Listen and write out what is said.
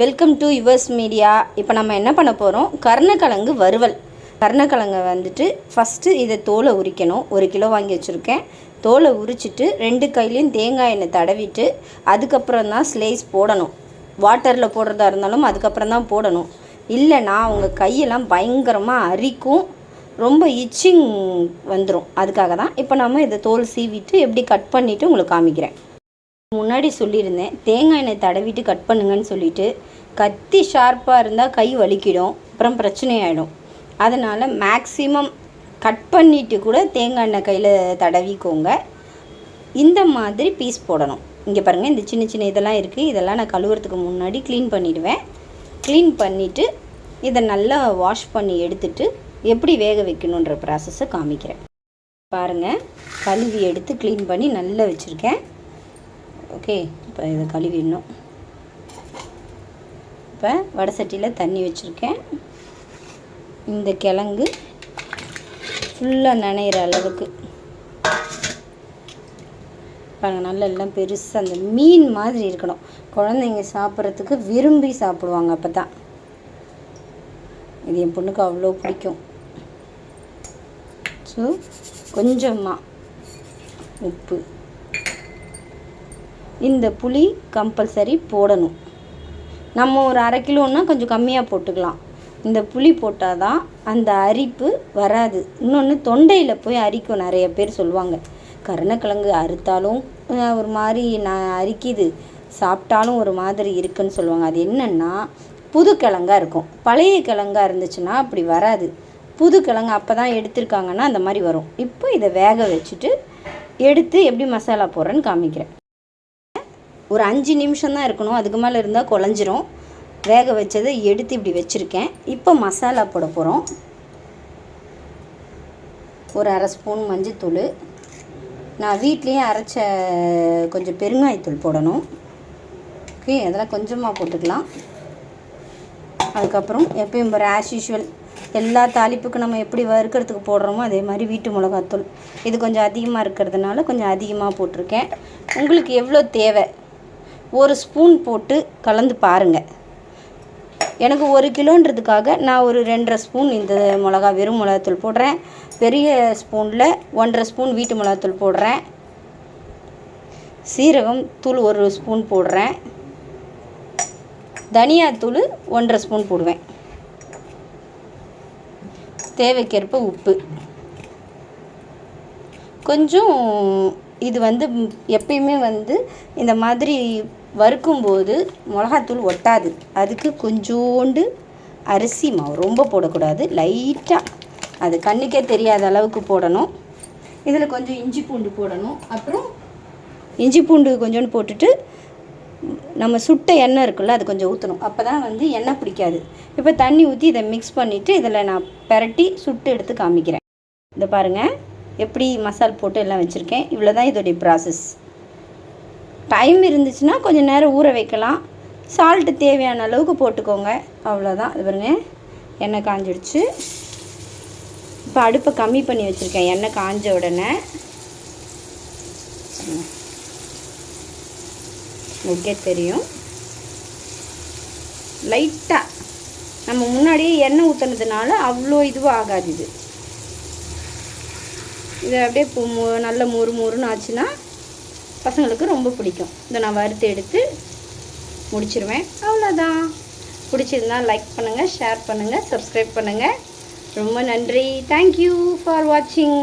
Welcome to yours media இப்போ நம்ம என்ன பண்ண போகிறோம் கர்ணக்கிழங்கு வறுவல். கர்ணக்கிழங்கை வந்துட்டு ஃபஸ்ட்டு இதை தோலை உரிக்கணும். ஒரு கிலோ வாங்கி வச்சுருக்கேன். தோலை உரிச்சிட்டு ரெண்டு கையிலையும் தேங்காய் எண்ணெய் தடவிட்டு அதுக்கப்புறம் தான் ஸ்லைஸ் போடணும். வாட்டரில் போடுறதா இருந்தாலும் அதுக்கப்புறம் தான் போடணும். இல்லைன்னா உங்கள் கையெல்லாம் பயங்கரமாக அரிக்கும். ரொம்ப இச்சிங் வந்துடும் அதுக்காக தான். இப்போ நம்ம இதை தோல் சீவிட்டு எப்படி கட் பண்ணிவிட்டு உங்களுக்கு காமிக்கிறேன். முன்னாடி சொல்லியிருந்தேன் தேங்காய் எண்ணெய் தடவிட்டு கட் பண்ணுங்கன்னு சொல்லிட்டு கத்தி ஷார்ப்பாக இருந்தால் கை வலிக்கிடும் அப்புறம் பிரச்சனை ஆகிடும் அதனால் மேக்ஸிமம் கட் பண்ணிவிட்டு கூட தேங்காய் எண்ணெய் கையில் தடவிக்கோங்க. இந்த மாதிரி பீஸ் போடணும். இங்கே பாருங்கள் இந்த சின்ன சின்ன இதெல்லாம் இருக்குது இதெல்லாம் நான் கழுவுறதுக்கு முன்னாடி க்ளீன் பண்ணிவிடுவேன் க்ளீன் பண்ணிவிட்டு இதை நல்லா வாஷ் பண்ணி எடுத்துட்டு எப்படி வேக வைக்கணுன்ற ப்ராசஸை காமிக்கிறேன். பாருங்கள் கழுவி எடுத்து க்ளீன் பண்ணி நல்லா வச்சுருக்கேன். ஓகே இப்போ இதை கழுவிடணும். இப்போ வடை சட்டியில் தண்ணி வச்சுருக்கேன். இந்த கிழங்கு ஃபுல்லாக நனையிற அளவுக்கு. பாருங்கள் நல்லா எல்லாம் பெருசாக அந்த மீன் மாதிரி இருக்கணும். குழந்தைங்க சாப்பிட்றதுக்கு விரும்பி சாப்பிடுவாங்க அப்போ தான் இது என் பொண்ணுக்கு அவ்வளோ பிடிக்கும். ஸோ கொஞ்சமாக உப்பு. இந்த புளி கம்பல்சரி போடணும். நம்ம ஒரு அரை கிலோன்னா கொஞ்சம் கம்மியாக போட்டுக்கலாம். இந்த புளி போட்டால் தான் அந்த அரிப்பு வராது. இன்னொன்று தொண்டையில் போய் அரிக்கும் நிறைய பேர் சொல்லுவாங்க. கருணக்கிழங்கு அறுத்தாலும் ஒரு மாதிரி நான் அரிக்குது. சாப்பிட்டாலும் ஒரு மாதிரி இருக்குன்னு சொல்லுவாங்க. அது என்னென்னா புது கிழங்கா இருக்கும். பழைய கிழங்கா இருந்துச்சுன்னா அப்படி வராது. புது கிழங்கு அப்போ தான் எடுத்திருக்காங்கன்னா அந்த மாதிரி வரும். இப்போ இதை வேக வச்சுட்டு எடுத்து எப்படி மசாலா போடுறேன்னு காமிக்கிறேன். ஒரு அஞ்சு நிமிஷம் தான் இருக்கணும். அதுக்கு மேலே இருந்தால் குழஞ்சிரும். வேக வச்சதை எடுத்து இப்படி வச்சுருக்கேன். இப்போ மசாலா போட போகிறோம் ஒரு அரை ஸ்பூன் மஞ்சத்தூள். நான் வீட்லேயே அரைச்ச கொஞ்சம் பெருங்காயத்தூள் போடணும். ஓகே அதெல்லாம் கொஞ்சமாக போட்டுக்கலாம். அதுக்கப்புறம் எப்பயும் ஒரு ஆஸ் யூஷுவல் எல்லா தாளிப்புக்கும் நம்ம எப்படி வறுக்கிறதுக்கு போடுறோமோ அதே மாதிரி வீட்டு மிளகாத்தூள். இது கொஞ்சம் அதிகமாக இருக்கிறதுனால கொஞ்சம் அதிகமாக போட்டிருக்கேன். உங்களுக்கு எவ்வளோ தேவை? ஒரு ஸ்பூன் போட்டு கலந்து பாருங்கள் எனக்கு ஒரு கிலோன்றதுக்காக நான் ஒரு ரெண்டரை ஸ்பூன் இந்த மிளகா வெறும் மிளகாத்தூள் போடுறேன். பெரிய ஸ்பூனில் ஒன்றரை ஸ்பூன் வீட்டு மிளகாத்தூள் போடுறேன். சீரகம் தூள் ஒரு ஸ்பூன் போடுறேன். தனியாத்தூள் ஒன்றரை ஸ்பூன் போடுவேன். தேவைக்கேற்ப உப்பு. கொஞ்சம் இது வந்து எப்பயுமே வந்து இந்த மாதிரி வறுக்கும்போது மிளகாத்தூள் ஒட்டாது. அதுக்கு கொஞ்சோண்டு அரிசி மாவு ரொம்ப போடக்கூடாது. லைட்டாக அது கண்ணுக்கே தெரியாத அளவுக்கு போடணும். இதில் கொஞ்சம் இஞ்சி பூண்டு போடணும். அப்புறம் இஞ்சி பூண்டு கொஞ்சோண்டு போட்டுட்டு நம்ம சுட்ட எண்ணெய் இருக்குல்ல அது கொஞ்சம் ஊற்றணும் அப்போ தான் வந்து எண்ணெய் பிடிக்காது. இப்போ தண்ணி ஊற்றி இதை மிக்ஸ் பண்ணிவிட்டு இதில் நான் பெரட்டி சுட்டு எடுத்து காமிக்கிறேன். இதை பாருங்கள் எப்படி மசால் போட்டு எல்லாம் வச்சுருக்கேன். இவ்வளோ தான் இதோடைய ப்ராசஸ் டைம் இருந்துச்சுன்னா கொஞ்சம் நேரம் ஊற வைக்கலாம். சால்ட்டு தேவையான அளவுக்கு போட்டுக்கோங்க. அவ்வளோதான் இது பாருங்க. எண்ணெய் காஞ்சிடுச்சு. இப்போ அடுப்பை கம்மி பண்ணி வச்சுருக்கேன். எண்ணெய் காஞ்ச உடனே. உங்களுக்கே தெரியும். லைட்டாக நம்ம முன்னாடியே எண்ணெய் ஊற்றுனதுனால அவ்வளோ இதுவும் ஆகாது இது. இது அப்படியே பு- நல்ல மொறு மொறுன்னு ஆச்சுன்னா பசங்களுக்கு ரொம்ப பிடிக்கும். இதை நான் வறுத்து எடுத்து முடிச்சிருவேன். அவ்வளோதான். பிடிச்சிருந்தா லைக் பண்ணுங்கள் ஷேர் பண்ணுங்கள் சப்ஸ்கிரைப் பண்ணுங்கள் ரொம்ப நன்றி. தேங்க்யூ ஃபார் வாட்சிங்